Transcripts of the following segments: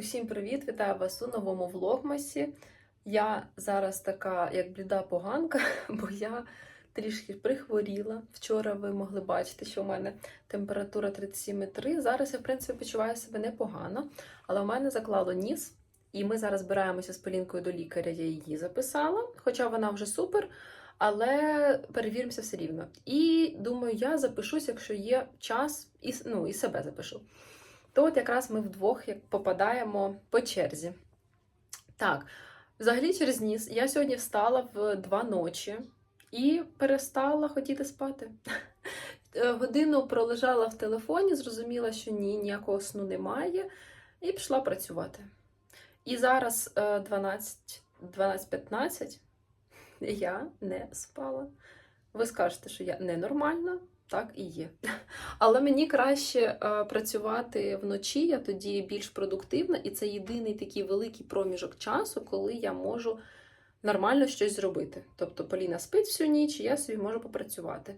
Усім привіт! Вітаю вас у новому влогмасі. Я зараз така, як бліда поганка, бо я трішки прихворіла. Вчора ви могли бачити, що у мене температура 37,3. Зараз я, в принципі, почуваю себе непогано, але у мене заклало ніс, і ми зараз збираємося з Полінкою до лікаря. Я її записала, хоча вона вже супер. Але перевіримося все рівно. І думаю, я запишусь, якщо є час, і, ну, і себе запишу то от якраз ми вдвох як попадаємо по черзі. Так, взагалі через ніс я сьогодні встала в два ночі і перестала хотіти спати. Е, Годину пролежала в телефоні, зрозуміла, що ні, ніякого сну немає, і пішла працювати. І зараз е, 12 12.15 я не спала. Ви скажете, що я ненормальна, так і є. Але мені краще е, працювати вночі, я тоді більш продуктивна, і це єдиний такий великий проміжок часу, коли я можу нормально щось зробити. Тобто Поліна спить всю ніч, і я собі можу попрацювати.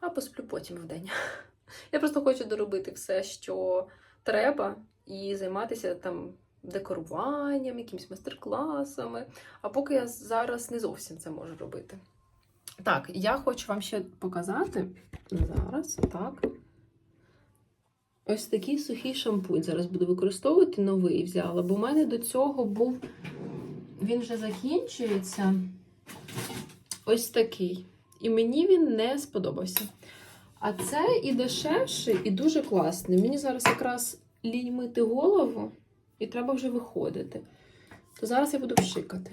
А посплю потім вдень. Я просто хочу доробити все, що треба, і займатися там декоруванням, якимись майстер-класами. А поки я зараз не зовсім це можу робити. Так, я хочу вам ще показати зараз, так. Ось такий сухий шампунь. Зараз буду використовувати новий взяла, бо в мене до цього був, він вже закінчується. Ось такий. І мені він не сподобався. А це і дешевший, і дуже класний. Мені зараз якраз лінь мити голову, і треба вже виходити. То зараз я буду пшикати.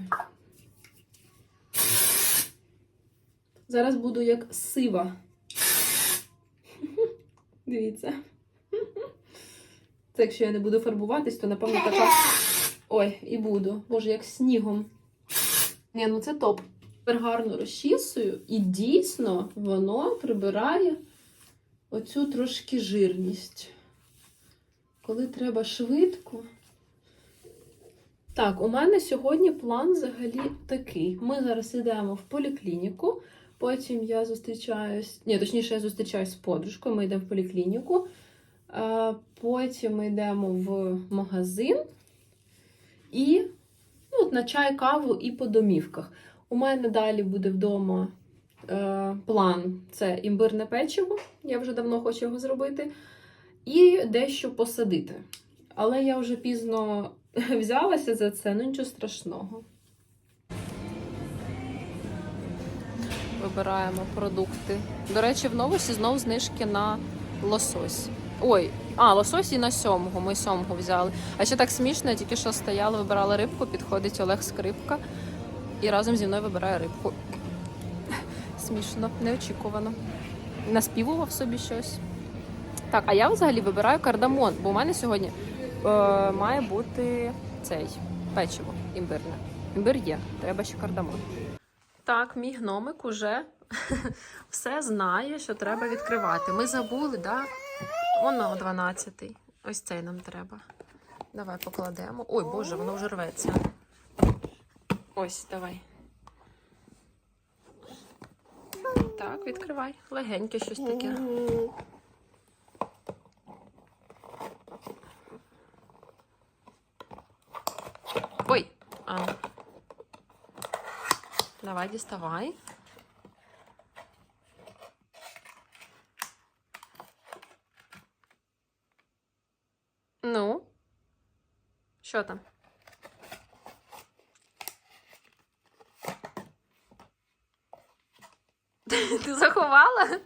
Зараз буду як сива. Дивіться. Це якщо я не буду фарбуватись, то напевно така. Ой, і буду. Боже, як снігом. Ні, ну це топ. Тепер гарно розчісую, і дійсно воно прибирає оцю трошки жирність. Коли треба швидко. Так, у мене сьогодні план взагалі такий. Ми зараз йдемо в поліклініку. Потім я зустрічаюсь, ні, точніше, я зустрічаюсь з подружкою, ми йдемо в поліклініку. Потім ми йдемо в магазин і ну, от на чай, каву і по домівках. У мене далі буде вдома е, план це імбирне печиво. Я вже давно хочу його зробити. І дещо посадити. Але я вже пізно взялася за це, ну нічого страшного. Вибираємо продукти. До речі, в новості знову знижки на лосось. Ой, а, лосось і на сьомого. Ми сьомого взяли. А ще так смішно, я тільки що стояла, вибирала рибку, підходить Олег Скрипка і разом зі мною вибирає рибку. Смішно, неочікувано. Наспівував собі щось. Так, а я взагалі вибираю кардамон, бо у мене сьогодні е, має бути цей печиво імбирне. Імбир є, треба ще кардамон. Так, мій гномик уже все знає, що треба відкривати. Ми забули, да? Воно 12-й. Ось цей нам треба. Давай покладемо. Ой, Боже, воно вже рветься. Ось, давай. Так, відкривай. Легеньке щось таке. Ой, а. Давай, діставай. Ну, що там? Ти заховала?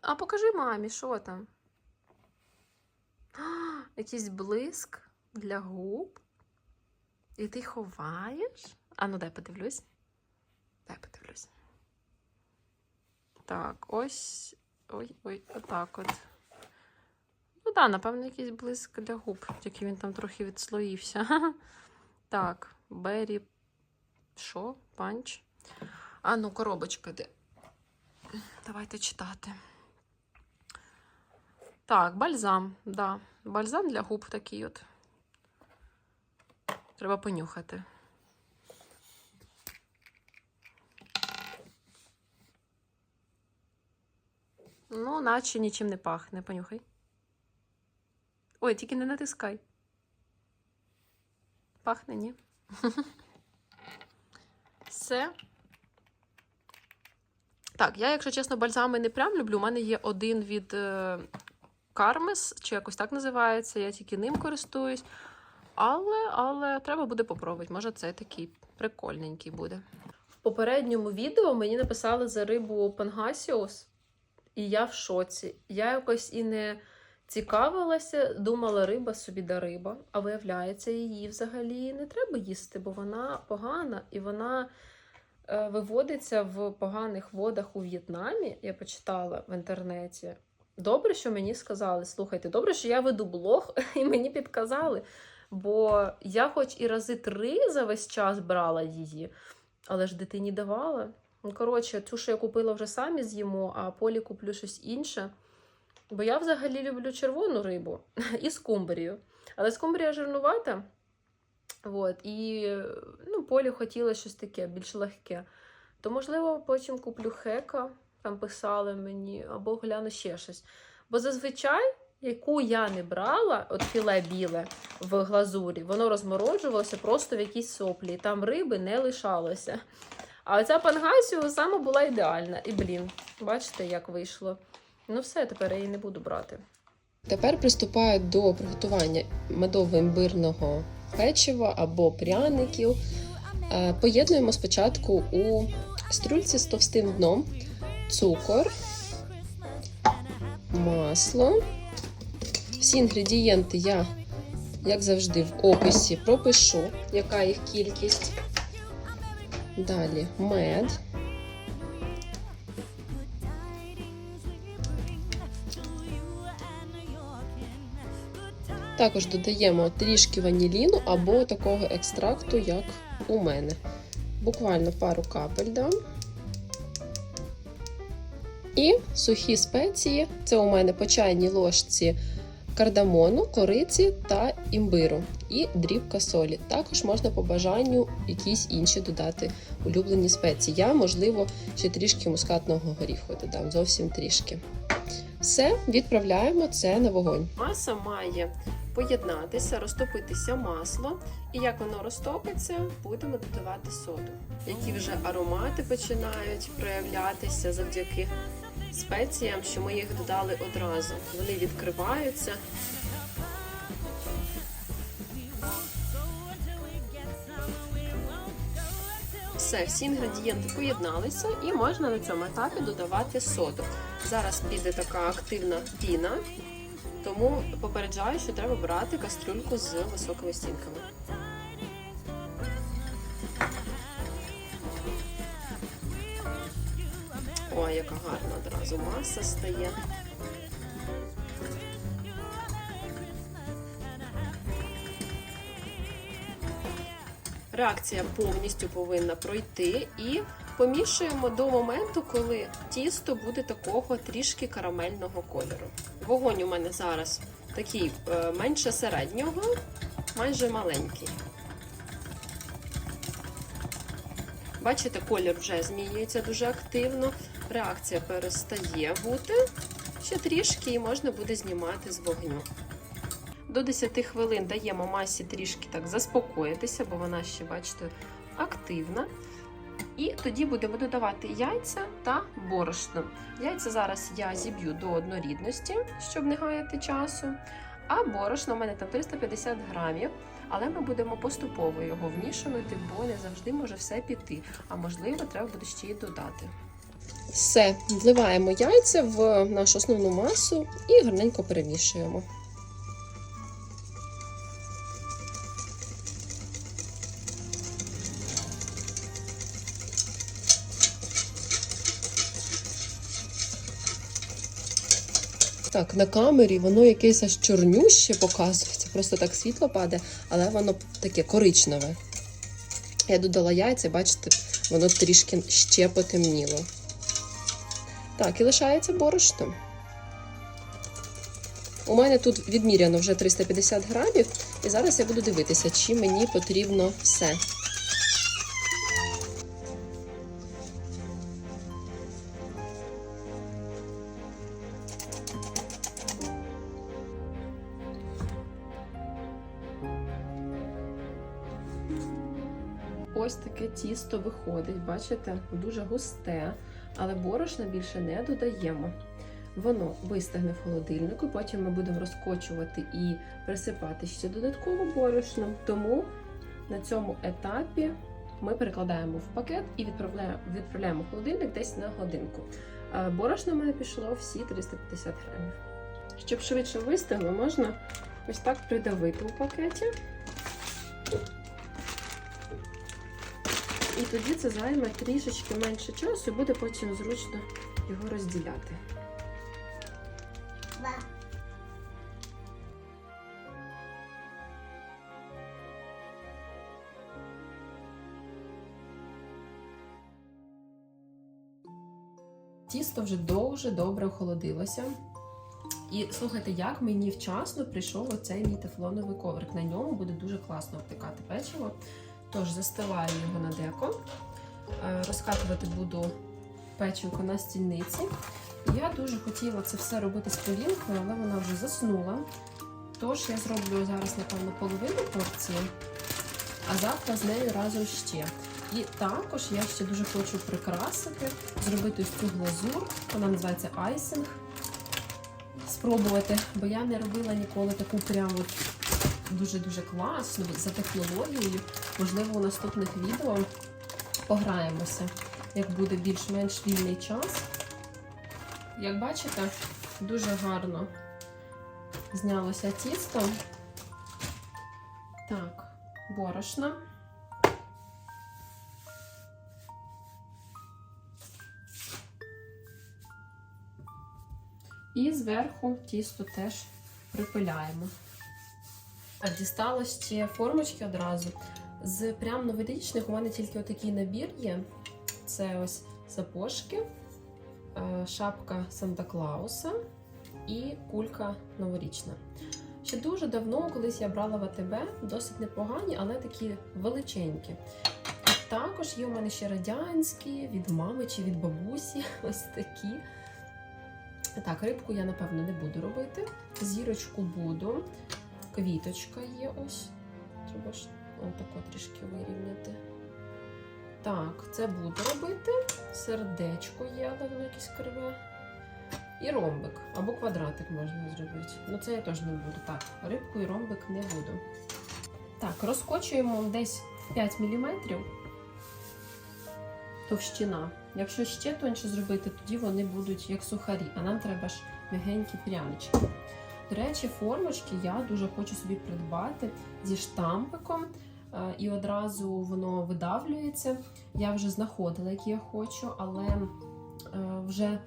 А покажи мамі, що там? А, якийсь блиск для губ. І ти ховаєш? А ну дай подивлюсь. Дай подивлюсь. Так, ось. Ой-ой, отак от. Ну так, напевно, якийсь блиск для губ, тільки він там трохи відслоївся. Так, Бері. Що? Панч? А ну, коробочка де. Давайте читати. Так, бальзам, да. Бальзам для губ такий от. Треба понюхати. Ну, наче нічим не пахне. Понюхай. Ой, тільки не натискай. Пахне, ні? Все. Так, я, якщо чесно, бальзами не прям люблю. У мене є один від е, Кармес, чи якось так називається. Я тільки ним користуюсь. Але, але треба буде попробувати. Може, це такий прикольненький буде. В попередньому відео мені написали за рибу Пангасіус, і я в шоці. Я якось і не цікавилася, думала, риба собі да риба, а виявляється, її взагалі не треба їсти, бо вона погана і вона е, виводиться в поганих водах у В'єтнамі. Я почитала в інтернеті. Добре, що мені сказали. Слухайте, добре, що я веду блог, і мені підказали. Бо я, хоч і рази три за весь час брала її, але ж дитині давала. Ну, коротше, цю, що я купила, вже самі з'їмо, а полі куплю щось інше. Бо я взагалі люблю червону рибу і скумбрію. Але скумбрія жирнувата. От, і ну, полі хотіла щось таке, більш легке. То, можливо, потім куплю хека, там писали мені, або гляну ще щось. Бо зазвичай, яку я не брала, от філе біле в глазурі, воно розмороджувалося просто в якійсь соплі, там риби не лишалося. А оця пангасіо саме була ідеальна. І блін, бачите, як вийшло. Ну все, тепер я її не буду брати. Тепер приступаю до приготування медово-імбирного печива або пряників. Е, Поєднуємо спочатку у струльці з товстим дном цукор, масло. Всі інгредієнти я, як завжди, в описі пропишу, яка їх кількість. Далі мед. Також додаємо трішки ваніліну або такого екстракту, як у мене. Буквально пару капель дам. І сухі спеції це у мене по чайній ложці кардамону, кориці та імбиру і дрібка солі. Також можна по бажанню якісь інші додати улюблені спеції. Я, можливо, ще трішки мускатного горіху додам, зовсім трішки. Все, відправляємо це на вогонь. Маса має поєднатися, розтопитися масло, і як воно розтопиться, будемо додавати соду. Які вже аромати починають проявлятися завдяки спеціям, що ми їх додали одразу. Вони відкриваються. Все, всі інгредієнти поєдналися, і можна на цьому етапі додавати соду. Зараз піде така активна піна, тому попереджаю, що треба брати кастрюльку з високими стінками. Ой, яка гарна одразу маса стає. Реакція повністю повинна пройти і помішуємо до моменту, коли тісто буде такого трішки карамельного кольору. Вогонь у мене зараз такий е, менше середнього, майже маленький. Бачите, колір вже змінюється дуже активно. Реакція перестає бути. Ще трішки і можна буде знімати з вогню. До 10 хвилин даємо масі трішки так заспокоїтися, бо вона ще, бачите, активна. І тоді будемо додавати яйця та борошно. Яйця зараз я зіб'ю до однорідності, щоб не гаяти часу. А борошно у мене там 350 грамів, але ми будемо поступово його вмішувати, бо не завжди може все піти. А можливо, треба буде ще й додати. Все, вливаємо яйця в нашу основну масу і гарненько перемішуємо. Так, на камері воно якесь аж чорнюще показується, просто так світло падає, але воно таке коричневе. Я додала яйця, бачите, воно трішки ще потемніло. Так, і лишається борошно. У мене тут відміряно вже 350 грамів, і зараз я буду дивитися, чи мені потрібно все. Ось таке тісто виходить, бачите, дуже густе, але борошна більше не додаємо. Воно вистигне в холодильнику, потім ми будемо розкочувати і присипати ще додатково борошном. Тому на цьому етапі ми перекладаємо в пакет і відправляємо, відправляємо в холодильник десь на годинку. Е, Борошно в мене пішло всі 350 грамів. Щоб швидше вистигло, можна ось так придавити у пакеті. І тоді це займе трішечки менше часу і буде потім зручно його розділяти. Тісто вже дуже добре охолодилося. І слухайте, як мені вчасно прийшов оцей мій тефлоновий коврик. На ньому буде дуже класно обтикати печиво. Тож застилаю його на деко. Е, Розкатувати буду печивко на стільниці. Я дуже хотіла це все робити з полінкою, але вона вже заснула. Тож я зроблю зараз, напевно, половину порції, а завтра з нею разом ще. І також я ще дуже хочу прикрасити, зробити ось цю глазур. Вона називається айсинг. Спробувати, бо я не робила ніколи таку прям от дуже-дуже класну за технологією. Можливо, у наступних відео пограємося, як буде більш-менш вільний час. Як бачите, дуже гарно знялося тісто. Так, борошно. І зверху тісто теж припиляємо. Дістала ще формочки одразу. З прям новорічних у мене тільки отакий набір є. Це ось сапожки, е, шапка Санта Клауса і кулька новорічна. Ще дуже давно, колись я брала в АТБ, досить непогані, але такі величенькі. Також є у мене ще радянські від мами чи від бабусі. Ось такі. Так, рибку я, напевно, не буду робити. Зірочку буду. Квіточка є ось. Треба ж отако трішки вирівняти. Так, це буду робити. Сердечко є, але воно якесь криве. І ромбик або квадратик можна зробити. Ну це я теж не буду. Так, рибку і ромбик не буду. Так, розкочуємо десь 5 мм товщина. Якщо ще тоньше зробити, тоді вони будуть як сухарі, а нам треба ж м'ягенькі прянички. До речі, формочки я дуже хочу собі придбати зі штампиком, е, і одразу воно видавлюється. Я вже знаходила, які я хочу, але е, вже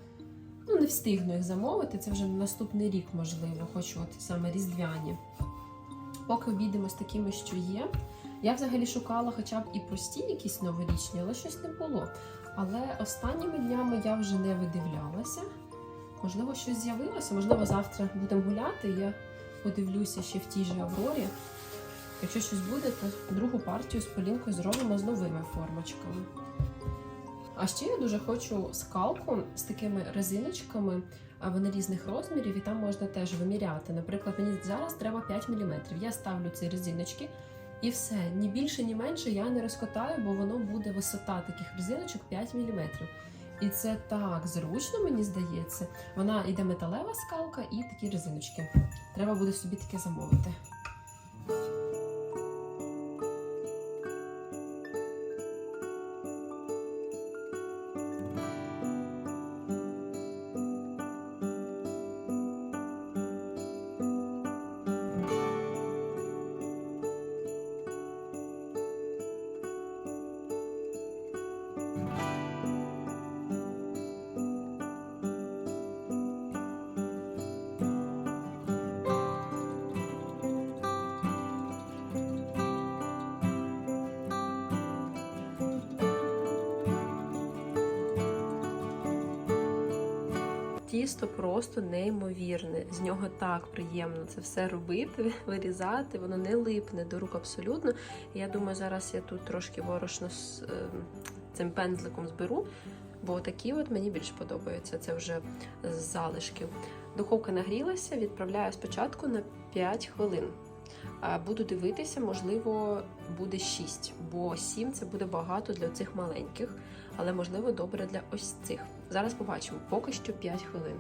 ну, не встигну їх замовити. Це вже наступний рік, можливо, хочу от саме різдвяні. Поки обійдемо з такими, що є. Я взагалі шукала хоча б і прості якісь новорічні, але щось не було. Але останніми днями я вже не видивлялася. Можливо, щось з'явилося, можливо, завтра будемо гуляти. Я подивлюся ще в тій же Аврорі. Якщо щось буде, то другу партію з Полінкою зробимо з новими формочками. А ще я дуже хочу скалку з такими резиночками, а вони різних розмірів, і там можна теж виміряти. Наприклад, мені зараз треба 5 мм. Я ставлю ці резиночки і все. Ні більше, ні менше я не розкотаю, бо воно буде висота таких резиночок 5 мм. І це так зручно, мені здається. Вона йде металева скалка і такі резиночки. Треба буде собі таке замовити. Тісто просто неймовірне. З нього так приємно це все робити, вирізати, воно не липне до рук абсолютно. Я думаю, зараз я тут трошки борошно з е, цим пензликом зберу, бо такі от мені більш подобаються. Це вже з залишків. Духовка нагрілася, відправляю спочатку на 5 хвилин. Буду дивитися, можливо, буде 6, бо 7 це буде багато для цих маленьких, але можливо добре для ось цих. Зараз побачимо. Поки що 5 хвилин.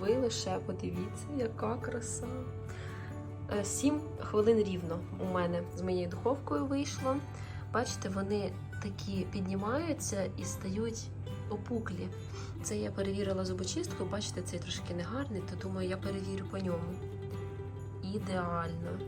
Ви лише подивіться, яка краса. 7 хвилин рівно у мене з моєю духовкою вийшло. Бачите, вони такі піднімаються і стають опуклі. Це я перевірила зубочисткою, бачите, цей трошки негарний, то думаю, я перевірю по ньому. Ідеально.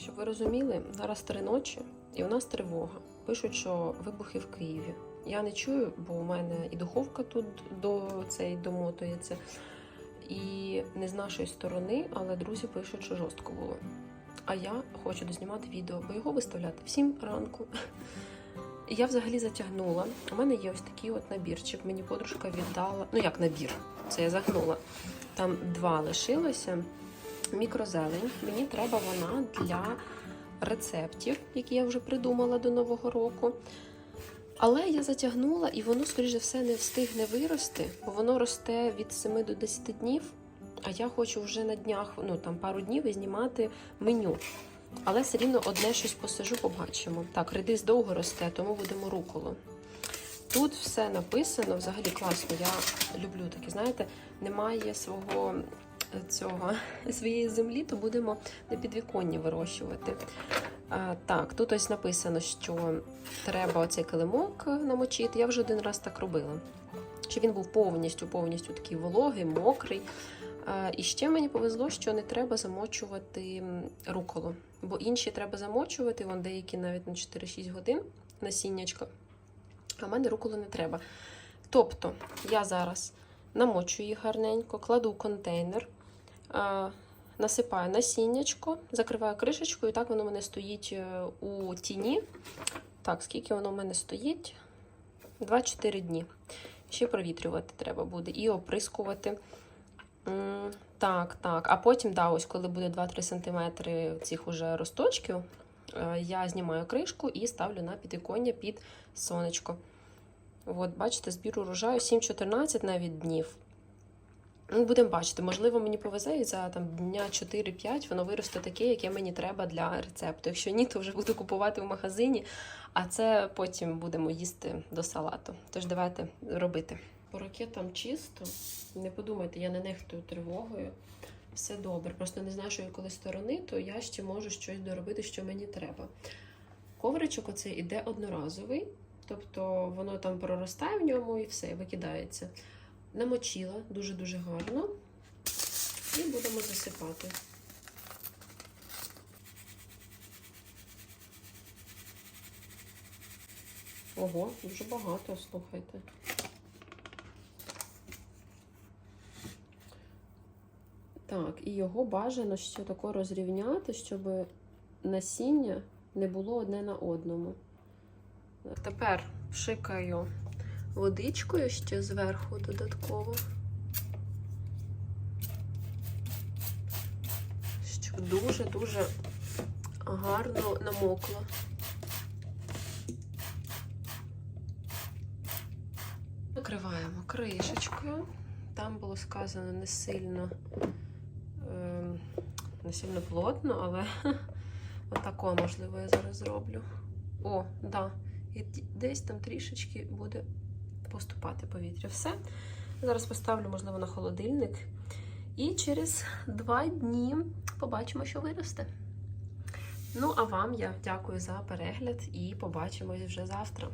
Щоб ви розуміли, зараз три ночі, і у нас тривога. Пишуть, що вибухи в Києві. Я не чую, бо у мене і духовка тут до цей домотується, і не з нашої сторони, але друзі пишуть, що жорстко було. А я хочу дознімати відео, бо його виставляти всім ранку. Я взагалі затягнула. У мене є ось такий от набірчик. Мені подружка віддала. Ну як набір, це я загнула. Там два лишилося мікрозелень. Мені треба вона для рецептів, які я вже придумала до Нового року. Але я затягнула, і воно, скоріш за все, не встигне вирости, бо воно росте від 7 до 10 днів. А я хочу вже на днях, ну там пару днів і знімати меню. Але все рівно одне щось посажу, побачимо. Так, редис довго росте, тому будемо руколу. Тут все написано, взагалі класно. Я люблю таке, знаєте, немає свого цього своєї землі, то будемо на підвіконні вирощувати. А, так, тут ось написано, що треба оцей килимок намочити. Я вже один раз так робила. Щоб він був повністю, повністю такий вологий, мокрий. А, і ще мені повезло, що не треба замочувати м, руколу, бо інші треба замочувати, вон деякі навіть на 4-6 годин насіннячка. А в мене руколу не треба. Тобто, я зараз намочую їх гарненько, кладу контейнер, насипаю насіннячко, закриваю кришечку, і так воно в мене стоїть е, у тіні. Так, скільки воно в мене стоїть? 2-4 дні. Ще провітрювати треба буде і оприскувати. Так, так. А потім, да, ось коли буде 2-3 см цих уже росточків, е, я знімаю кришку і ставлю на підвіконня під сонечко. От, бачите, збір урожаю 7-14 навіть днів. Ну, будемо бачити, можливо, мені повезе і за там, дня 4-5 воно виросте таке, яке мені треба для рецепту. Якщо ні, то вже буду купувати в магазині, а це потім будемо їсти до салату. Тож давайте робити. По ракетам чисто, не подумайте, я не нехтую тривогою. Все добре. Просто не знаю, що коли сторони, то я ще можу щось доробити, що мені треба. Ковричок оцей іде одноразовий, тобто воно там проростає в ньому і все, викидається. Намочила дуже-дуже гарно. І будемо засипати. Ого, дуже багато, слухайте. Так, і його бажано ще тако розрівняти, щоб насіння не було одне на одному. Тепер пшикаю водичкою ще зверху додатково. Щоб дуже-дуже гарно намокло. Накриваємо кришечкою. Там було сказано не сильно, е, не сильно плотно, але отако, можливо, я зараз зроблю. О, да. І десь там трішечки буде поступати повітря. Все. Зараз поставлю, можливо, на холодильник. І через два дні побачимо, що виросте. Ну, а вам я дякую за перегляд і побачимось вже завтра.